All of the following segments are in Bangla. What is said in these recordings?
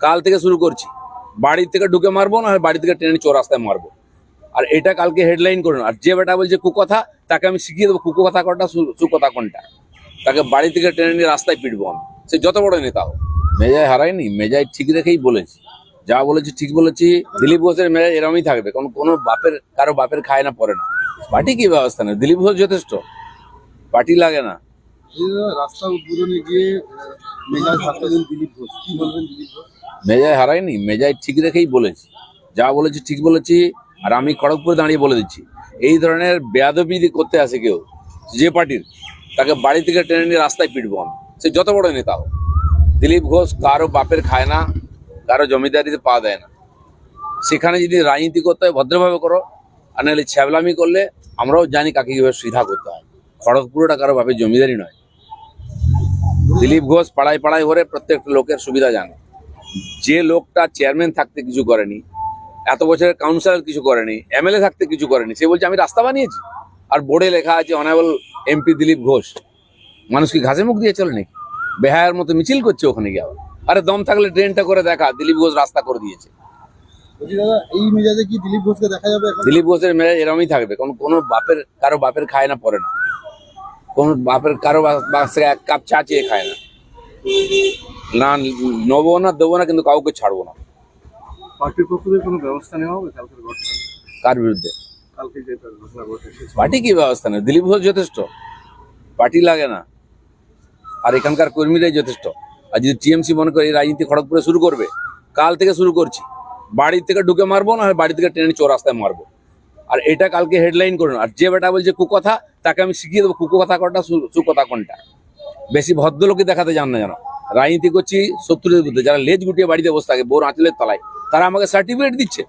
কাল থেকে শুরু করছি। বাড়ি থেকে ঢুকে মারবো, না বাড়ি থেকে ট্রেনে চোর রাস্তায় মারবো। আর এটা কালকে হেডলাইন করুন। আর যে বেটা বলছে কুকথা, তাকে আমি শিখিয়ে দেবো কুকথা কোনটা সুকথা কোনটা। তাকে বাড়ি থেকে ট্রেনে নিয়ে রাস্তায় পিটবো আমি। সে যত বড় নেতা হোক। মেজায় হারায়নি? মেজায় ঠিক রেখেই বলেছি। যা বলেছি ঠিক বলেছি। দিলীপ ঘোষের মেজাজ এরমই থাকবে। কোনো কোনো বাপের, কারও বাপের খায় না, পড়ে না। পার্টি কি ব্যবস্থা নেই? দিলীপ ঘোষ যথেষ্ট। পার্টি লাগে না। রাস্তা উদ্বোধনে গিয়ে মেজাজ দিলীপ ঘোষ। কি বলবেন দিলীপ ঘোষ? মেজায় হারায়নি মেজায় ঠিক রেখেই বলেছি। যা বলেছি ঠিক বলেছি, আর আমি খড়গপুরে দাঁড়িয়ে বলে দিচ্ছি। এই ধরনের বেয়াদবিদি করতে আসে কেউ, যে পার্টির, তাকে বাড়ি থেকে টেনে নিয়ে রাস্তায় পিটবো আমি। সে যত বড় নেতা হোক। দিলীপ ঘোষ কারও বাপের খায় না, কারও জমিদারিতে পা দেয় না। সেখানে যদি রাজনীতি করতে হয়, ভদ্রভাবে করো, আর নাহলে ছ্যাবলামি করলে আমরাও জানি কাকে কীভাবে সুবিধা করতে হয়। খড়গপুরটা কারও বাপের জমিদারি নয়। দিলীপ ঘোষ পাড়ায় পাড়ায় ঘরে প্রত্যেকটা লোকের সুবিধা জানে। যে লোকটা চেয়ারম্যান থাকতে কিছু করেনি এত বছরের কাউন্সিলর কিছু করেনি এমএলএ থাকতে কিছু করেনি সে বলছে আমি রাস্তা বানিয়েছি। আর বোর্ডে লেখা আছে অনারেবল এমপি দিলীপ ঘোষ। মানুষ কি ঘাসে মুখ দিয়ে চলে নাকি? বেহায়ের মতো মিছিল করছে ওখানে গিয়ে আবার। আরে দম থাকলে ড্রেনটা করে দেখা দিলীপ ঘোষ রাস্তা করে দিয়েছে। দাদা এই মেজাজে কি দিলীপ ঘোষকে দেখা যাবে দিলীপ ঘোষের মেজাজ এরমই থাকবে কোন কোনো বাপের কারও বাপের খায় না পড়ে না। কোন বাপের কারও বাস এক কাপ চা চেয়ে খায় না। না নেব না দেবো না কিন্তু কাউকে ছাড়বো না। পার্টির পক্ষ থেকে কোনো ব্যবস্থা নেওয়া হবে কালকের ঘটনা? কার বিরুদ্ধে? কালকে যে ঘটনা ঘটেছে। পার্টি কি ব্যবস্থা নেই দিলীপ ঘোষ যথেষ্ট। পার্টি লাগে না। আর এখানকার কর্মীরাই যথেষ্ট। আর যদি টিএমসি মনে করে এই রাজনীতি খড়গপুরে শুরু করবে কাল থেকে শুরু করছি। বাড়ি থেকে ঢুকে মারবো না বাড়ি থেকে ট্রেনে চোর রাস্তায় মারবো। আর এটা কালকে হেডলাইন করুন আর যে বেটা বলছে কুকথা তাকে আমি শিখিয়ে দেবো কুকথা কোনটা সু- সুকথা কোনটা? বেশি ভদ্রলোকই দেখাতে জান না জানো রাজনীতি করছি শত্রুদের বিরুদ্ধে। যারা লেজ গুটিয়ে বাড়িতে বসে থাকে বোর আঁচলের তলায় তারা আমাকে সার্টিফিকেট দিচ্ছে।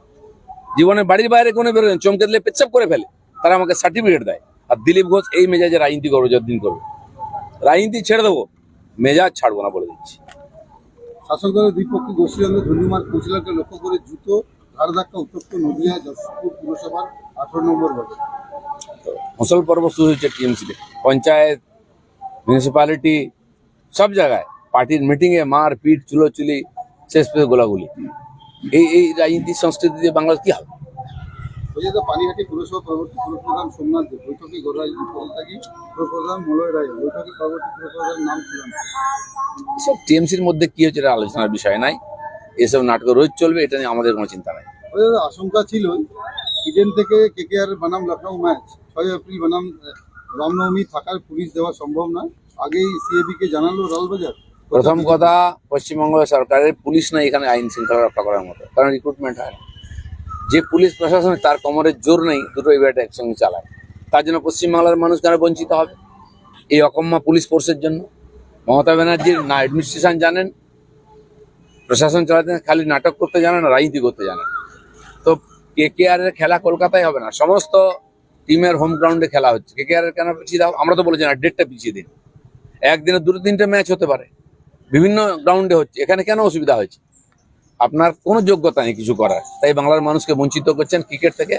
জীবনে বাড়ির বাইরে কোনো বেরোয় চমকে দিলে পেচ্ছাপ করে ফেলে। তারা আমাকে সার্টিফিকেট দেয়। আর দিলীপ ঘোষ এই মেজাজে রাজনীতি করব যতদিন করব। রাজনীতি ছেড়ে দেবো মেজাজ ছাড়বো না বলে দিচ্ছি। শাসক দলের দুই পক্ষে গোষ্ঠীদ্বন্দ্বে ধন্যবাদ কাউন্সিলরকে লক্ষ্য করে দ্রুত ধার ধাক্কা উত্তপ্ত নদিয়া যশোরপুর পুরসভার আঠারো নম্বর ওয়ার্ডে। ফসল পর্ব শুরু হয়েছে টিএমসিতে। পঞ্চায়েত মিউনিসিপ্যালিটি সব জায়গায়। পার্টির মিটিংয়ে মার পিট চুলোচুলি শেষ পেয়ে গোলাগুলি। এই এই রাজনীতি সংস্কৃতি দিয়ে বাংলার কি হবে? পানিহাটি পুরসভা পরবর্তী পুরপ্রধান সোমনাথ দেব বৈঠকে গৌরাজি পুরপ্রধান মলয় রায় বৈঠকে পরবর্তী পুরপ্রধানের নাম ছিলেন সব টিএমসির মধ্যে কি হচ্ছে এটা আলোচনার বিষয় নাই। এসব নাটক রোজ চলবে এটা নিয়ে আমাদের কোনো চিন্তা নাই। আশঙ্কা ছিল ইডেন থেকে কেকেআর বনাম লখনৌ ম্যাচ ছয় এপ্রিল বনাম রামনবমী থাকার পুলিশ দেওয়া সম্ভব না আগেই সিএবি কে জানালো লালবাজার প্রথম কথা, পশ্চিমবঙ্গ সরকারের পুলিশ নাই এখানে আইন শৃঙ্খলা রক্ষা করার মতো, কারণ রিক্রুটমেন্ট হয় যে পুলিশ প্রশাসন, তার কোমরের জোর নেই, দুটো ইভেন্ট একসঙ্গে চালায়। তার জন্য পশ্চিমবাংলার মানুষ কেন বঞ্চিত হবে? এই অকম্মা পুলিশ ফোর্সের জন্য। মমতা ব্যানার্জির না অ্যাডমিনিস্ট্রেশন জানেন, প্রশাসন চালাতে খালি নাটক করতে জানেন না রাজনীতি করতে জানেন। তো কে কে আর এর খেলা কলকাতায় হবে না, সমস্ত টিমের হোম গ্রাউন্ডে খেলা হচ্ছে। কে কে আর এর কেন পিছিয়ে দাও? আমরা তো বলেছি না ডেটটা পিছিয়ে দিন। একদিনে দুটো তিনটে ম্যাচ হতে পারে। বিভিন্ন গ্রাউন্ডে হচ্ছে। এখানে কেন অসুবিধা হয়েছে? আপনার কোনো যোগ্যতা নেই কিছু করার। তাই বাংলার মানুষকে বঞ্চিত করছেন ক্রিকেট থেকে।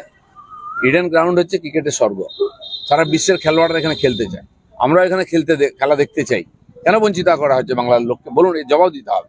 ইডেন গ্রাউন্ড হচ্ছে ক্রিকেটের স্বর্গ। সারা বিশ্বের খেলোয়াড়রা এখানে খেলতে চায়। আমরা এখানে খেলতে খেলা দেখতে চাই। কেন বঞ্চিত করা হচ্ছে বাংলার লোককে? বলুন, এই জবাব দিতে হবে।